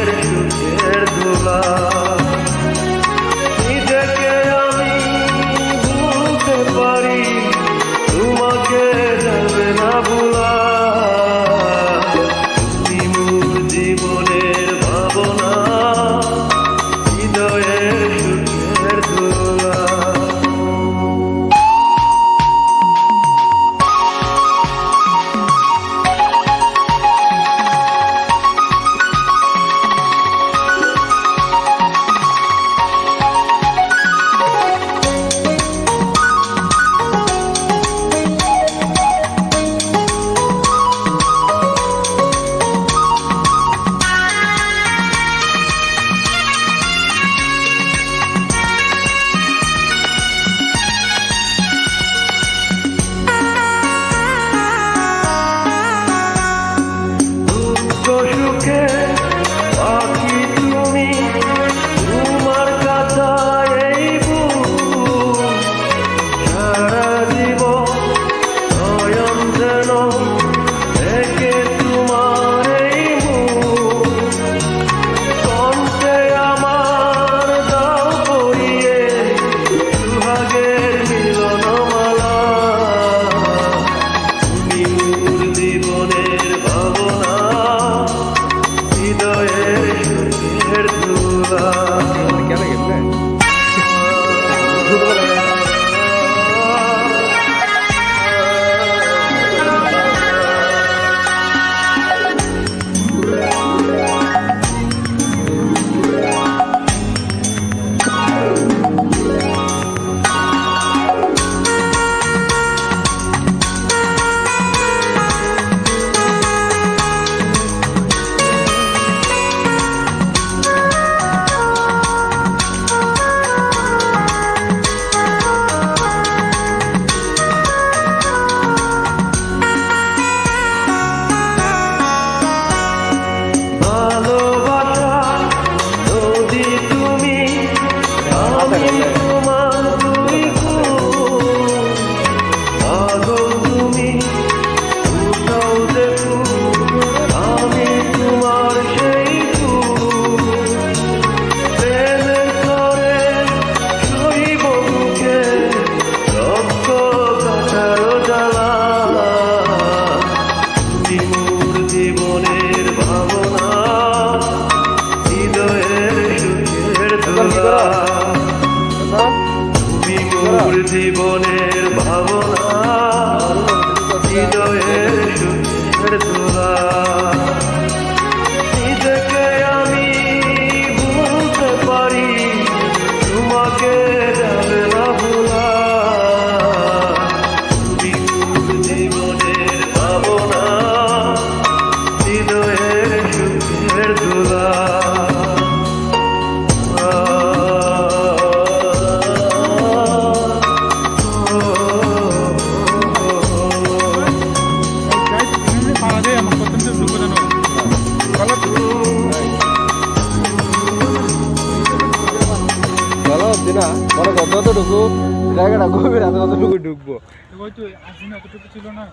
নিজের চোখের ধুলা নিজেকে আমি ভুলতে পারি তোমাকে যাবে না ভুলা। মনে ঢুকবো জায়গাটা গভীর হাতে কতটুকু ঢুকবো। ছিল না?